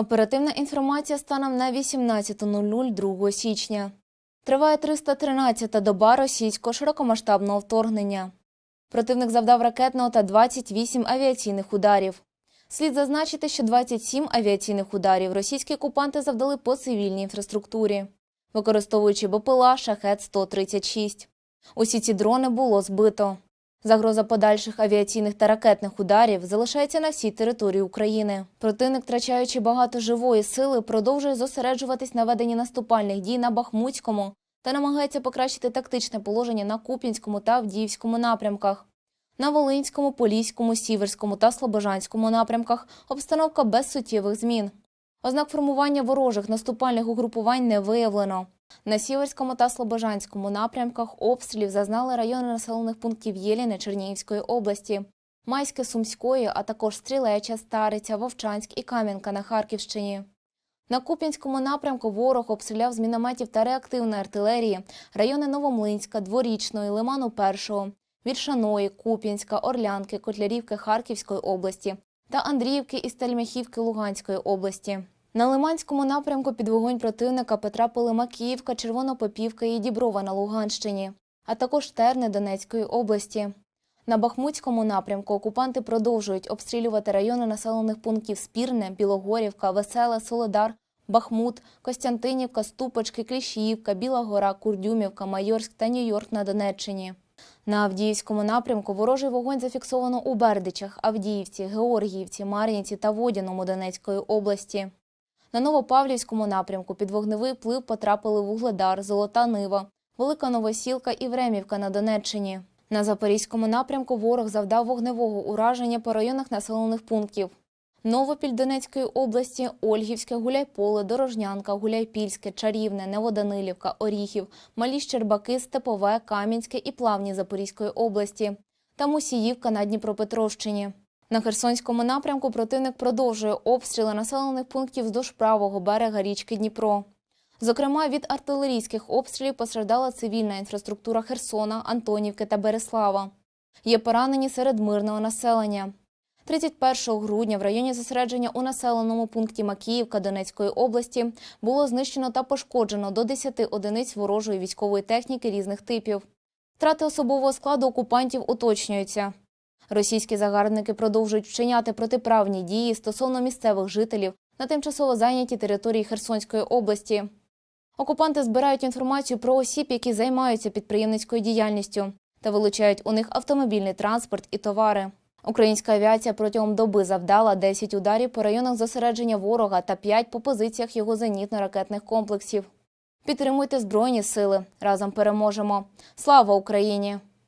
Оперативна інформація станом на 18.00 2 січня. Триває 313-та доба російського широкомасштабного вторгнення. Противник завдав ракетного та 28 авіаційних ударів. Слід зазначити, що 27 авіаційних ударів російські окупанти завдали по цивільній інфраструктурі, використовуючи БПЛА «Шахет-136». Усі ці дрони було збито. Загроза подальших авіаційних та ракетних ударів залишається на всій території України. Противник, втрачаючи багато живої сили, продовжує зосереджуватись на веденні наступальних дій на Бахмутському та намагається покращити тактичне положення на Куп'янському та Авдіївському напрямках. На Волинському, Поліському, Сіверському та Слобожанському напрямках обстановка без суттєвих змін. Ознак формування ворожих наступальних угрупувань не виявлено. На Сіверському та Слобожанському напрямках обстрілів зазнали райони населених пунктів Єліни Чернігівської області, Майське Сумської, а також Стрілеча, Стариця, Вовчанськ і Кам'янка на Харківщині. На Куп'янському напрямку ворог обстріляв з мінометів та реактивної артилерії райони Новомлинська, Дворічної, Лиману Першого, Віршаної, Куп'янська, Орлянки, Котлярівки Харківської області та Андріївки і Стельмяхівки Луганської області. На Лиманському напрямку під вогонь противника потрапили Макіївка, Червонопопівка і Діброва на Луганщині, а також Терни Донецької області. На Бахмутському напрямку окупанти продовжують обстрілювати райони населених пунктів Спірне, Білогорівка, Веселе, Солодар, Бахмут, Костянтинівка, Ступочки, Кліщіївка, Біла Гора, Курдюмівка, Майорськ та Нью-Йорк на Донеччині. На Авдіївському напрямку ворожий вогонь зафіксовано у Бердичах, Авдіївці, Георгіївці, Мар'їнці та Водяному Донецької області. На Новопавлівському напрямку під вогневий вплив потрапили Вугледар, Золота Нива, Велика Новосілка і Времівка на Донеччині. На Запорізькому напрямку ворог завдав вогневого ураження по районах населених пунктів. Новопіль Донецької області, Ольгівське, Гуляйполе, Дорожнянка, Гуляйпільське, Чарівне, Неводанилівка, Оріхів, Малі Щербаки, Степове, Кам'янське і Плавні Запорізької області та Мусіївка на Дніпропетровщині. На Херсонському напрямку противник продовжує обстріли населених пунктів вздовж правого берега річки Дніпро. Зокрема, від артилерійських обстрілів постраждала цивільна інфраструктура Херсона, Антонівки та Береслава. Є поранені серед мирного населення. 31 грудня в районі зосередження у населеному пункті Макіївка Донецької області було знищено та пошкоджено до 10 одиниць ворожої військової техніки різних типів. Втрати особового складу окупантів уточнюються. Російські загарбники продовжують вчиняти протиправні дії стосовно місцевих жителів на тимчасово зайнятій території Херсонської області. Окупанти збирають інформацію про осіб, які займаються підприємницькою діяльністю, та вилучають у них автомобільний транспорт і товари. Українська авіація протягом доби завдала 10 ударів по районах зосередження ворога та 5 по позиціях його зенітно-ракетних комплексів. Підтримуйте Збройні сили. Разом переможемо. Слава Україні!